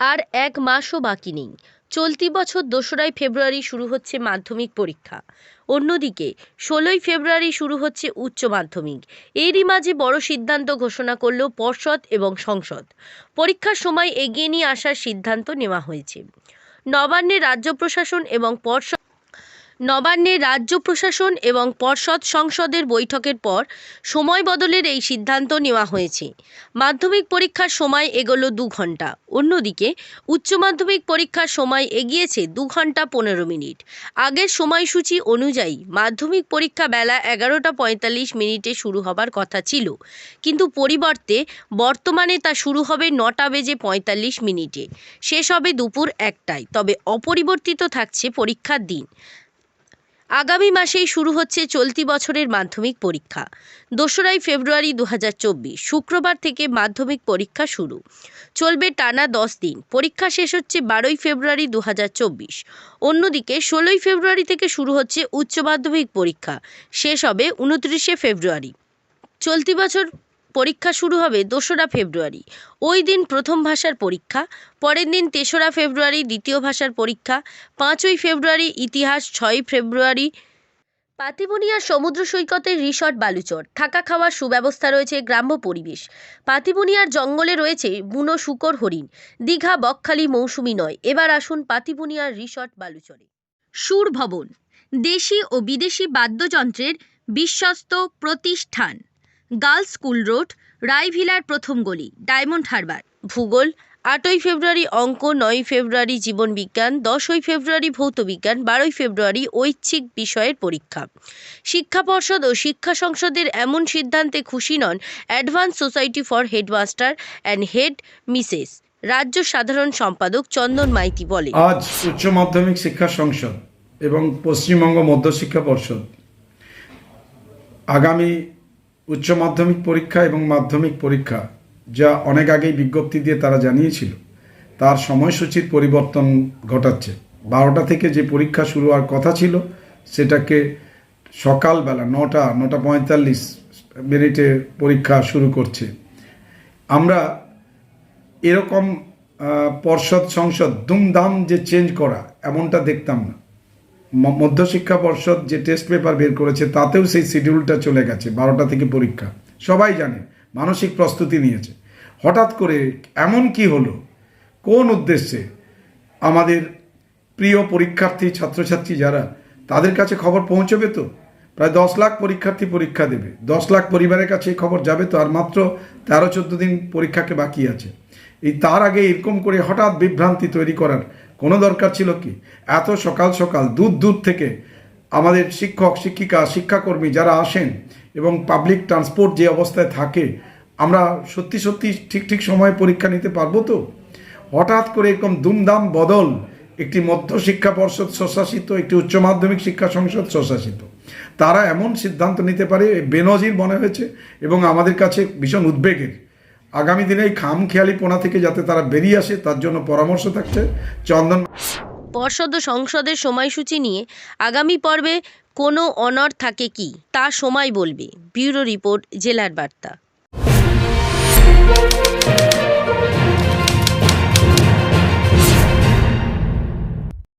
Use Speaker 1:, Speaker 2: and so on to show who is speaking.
Speaker 1: আর এক মাসও বাকি নেই। চলতি বছর দোসরাই ফেব্রুয়ারি শুরু হচ্ছে মাধ্যমিক পরীক্ষা। অন্যদিকে, ষোলোই ফেব্রুয়ারি শুরু হচ্ছে উচ্চ মাধ্যমিক। এরই মাঝে বড় সিদ্ধান্ত ঘোষণা করল পর্ষদ এবং সংসদ। পরীক্ষার সময় এগিয়ে নিয়ে আসার সিদ্ধান্ত নেওয়া হয়েছে। নবান্নে রাজ্য প্রশাসন এবং পর্ষদ নবান্নে রাজ্য প্রশাসন এবং পর্ষদ সংসদের বৈঠকের পর সময় বদলের এই সিদ্ধান্ত নেওয়া হয়েছে। মাধ্যমিক পরীক্ষার সময় এগোলো দু ঘণ্টা অন্যদিকে, উচ্চ মাধ্যমিক পরীক্ষার সময় এগিয়েছে দু ঘণ্টা পনেরো মিনিট। আগের সময়সূচি অনুযায়ী মাধ্যমিক পরীক্ষা বেলা এগারোটা পঁয়তাল্লিশ মিনিটে শুরু হবার কথা ছিল। কিন্তু পরিবর্তে বর্তমানে তা শুরু হবে নটা বেজে পঁয়তাল্লিশ মিনিটে। শেষ হবে দুপুর একটায়। তবে অপরিবর্তিত থাকছে পরীক্ষার দিন। আগামী মাসেই শুরু হচ্ছে চলতি বছরের মাধ্যমিক পরীক্ষা। দোসরাই ফেব্রুয়ারি দু হাজার চব্বিশ, শুক্রবার থেকে মাধ্যমিক পরীক্ষা শুরু। চলবে টানা দশ দিন। পরীক্ষা শেষ হচ্ছে বারোই ফেব্রুয়ারি দু হাজার চব্বিশ। অন্যদিকে ষোলোই ফেব্রুয়ারি থেকে শুরু হচ্ছে উচ্চ মাধ্যমিক পরীক্ষা। শেষ হবে উনত্রিশে ফেব্রুয়ারি। চলতি বছর পরীক্ষা শুরু হবে দোসরা ফেব্রুয়ারি। ওই দিন প্রথম ভাষার পরীক্ষা, পরের দিন তেসরা ফেব্রুয়ারি দ্বিতীয় ভাষার পরীক্ষা, পাঁচই ফেব্রুয়ারি ইতিহাস, ছয়ই ফেব্রুয়ারি পাতিবুনিয়ার সমুদ্র সৈকতের রিসর্ট বালুচর। থাকা খাওয়ার সুব্যবস্থা রয়েছে গ্রাম্য পরিবেশ। পাতিবুনিয়ার জঙ্গলে রয়েছে বুনো শুকর হরিণ। দীঘা, বকখালি, মৌসুমি নয়। এবার আসুন পাতিবুনিয়ার রিসর্ট বালুচরে। সুর ভবন দেশি ও বিদেশি বাদ্যযন্ত্রের বিশ্বস্ত প্রতিষ্ঠান। গার্লস স্কুল রোড, রায়ভিলার প্রথম গলি, ডায়মন্ড হারবার। ভূগোল, আটই ফেব্রুয়ারি অঙ্ক, নয়ই ফেব্রুয়ারি জীবনবিজ্ঞান দশই ফেব্রুয়ারি ভৌতবিজ্ঞান বারোই ফেব্রুয়ারি ঐচ্ছিক বিষয়ের পরীক্ষা। শিক্ষা পর্ষদ ও শিক্ষা সংসদের এমন সিদ্ধান্তে খুশি নন advance society for headmaster and headmistress. রাজ্য সাধারণ সম্পাদক চন্দন মাইতি বলে
Speaker 2: আজ উচ্চ মাধ্যমিক শিক্ষা সংসদ এবং পশ্চিমবঙ্গ মধ্যশিক্ষা পর্ষদ আগামী উচ্চ মাধ্যমিক পরীক্ষা এবং মাধ্যমিক পরীক্ষা, যা অনেক আগেই বিজ্ঞপ্তি দিয়ে তারা জানিয়েছিল। তার সময়সূচির পরিবর্তন ঘটাচ্ছে। বারোটা থেকে যে পরীক্ষা শুরু হওয়ার কথা ছিল, সেটাকে সকালবেলা নটা নটা পঁয়তাল্লিশ মিনিটে পরীক্ষা শুরু করছে। আমরা এরকম পর্ষদ সংসদ দুমদাম যে চেঞ্জ করা, এমনটা দেখতাম না। মধ্যশিক্ষা পর্ষদ যে টেস্ট পেপার বের করেছে, তাতেও সেই শিডিউলটা চলে গেছে, বারোটা থেকে পরীক্ষা। সবাই জানে, মানসিক প্রস্তুতি নিয়েছে। হঠাৎ করে এমন কি হলো? কোন উদ্দেশ্যে? আমাদের প্রিয় পরীক্ষার্থী, ছাত্রছাত্রী যারা, তাদের কাছে খবর পৌঁছবে তো? প্রায় দশ লাখ পরীক্ষার্থী পরীক্ষা দেবে। দশ লাখ পরিবারের কাছে খবর যাবে তো? আর মাত্র তেরো চোদ্দ দিন পরীক্ষাকে বাকি আছে। এই তার আগে এরকম করে হঠাৎ বিভ্রান্তি তৈরি করার কোনো দরকার ছিল কি? এত সকাল সকাল, দূর দূর থেকে আমাদের শিক্ষক, শিক্ষিকা, শিক্ষাকর্মী যারা আসেন এবং পাবলিক ট্রান্সপোর্ট যে অবস্থায় থাকে, আমরা সত্যি সত্যি ঠিক ঠিক সময়ে পরীক্ষা নিতে পারব তো? হঠাৎ করে এরকম দুমদাম বদল, একটি মধ্য শিক্ষা পর্ষদ স্বশাসিত, একটি উচ্চ মাধ্যমিক শিক্ষা সংসদ স্বশাসিত। তারা এমন সিদ্ধান্ত নিতে পারে, বেনজির মনে হয়েছে এবং আমাদের কাছে ভীষণ উদ্বেগের। আগামী দিনে এই খামখেয়ালিপনা থেকে যাতে তারা বেরিয়ে আসে, তার জন্য পরামর্শ থাকছে চন্দন
Speaker 1: পর্ষদ ও সংসদের সময়সূচি নিয়ে আগামী পর্বে কোনো অনর থাকে কি, তা সময় বলবে। ব্যুরো রিপোর্ট, জেলার বার্তা।